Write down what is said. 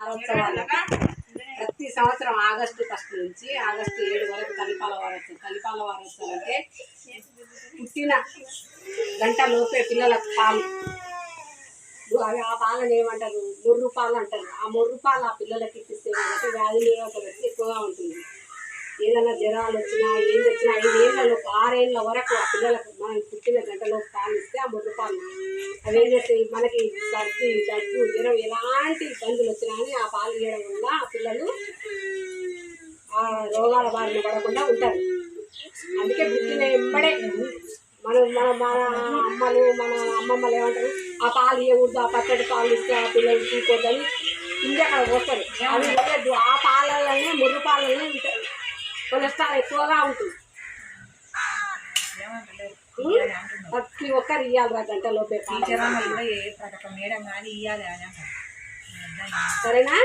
వారోత్సవాలుగా ప్రతి సంవత్సరం August first నుంచి ఆగస్టు ఏడు వరకు కలిపాల వారోత్సవం కలిపాల వారోత్సవం అంటే పుట్టిన గంట లోపే పిల్లలకు పాలు. అవి ఆ పాలను ఏమంటారు? ముర్రు పాలు అంటారు. ఆ ముర్రు పాలు ఆ పిల్లలకి ఇప్పిస్తే వాళ్ళకి వ్యాధి నిరోధక ఎక్కువగా ఉంటుంది. ఏదైనా జ్వరాలు వచ్చినా ఏం వచ్చినా ఐదేళ్ళలో ఆరేళ్ళ వరకు ఆ పిల్లలకు మనం పుట్టిన గంటలో పాలు ఇస్తే ఆ ముర్రు పాలు. అవి ఏంటంటే మనకి సర్ది దగ్గు జ్వరం ఎలాంటి ఇబ్బందులు వచ్చినా కానీ ఆ పాలు ఇవ్వడం వల్ల ఆ పిల్లలు ఆ రోగాల బారిన పడకుండా ఉంటారు. అందుకే పుట్టిన ఎంబడే మనం మన మన అమ్మలు మన అమ్మమ్మలు ఏమంటారు? ఆ పాలు ఇవ్వకూడదు ఆ పచ్చడి పాలు ఇస్తే ఆ పిల్లలు తీసుకోవద్దని ఇంకా అక్కడ పోస్తారు. అవి ఆ పాలలోనే ముర్రు పాలలోనే ఉంటాయి. కొలెస్ట్రాల్ ఎక్కువగా ఉంటుంది. ప్రతి ఒక్కరు ఇవ్వాలి రా గంట లోపే పాలు. టీచర్ ఏ ఒక్క మేడం కానీ ఇవ్వాలి సరేనా?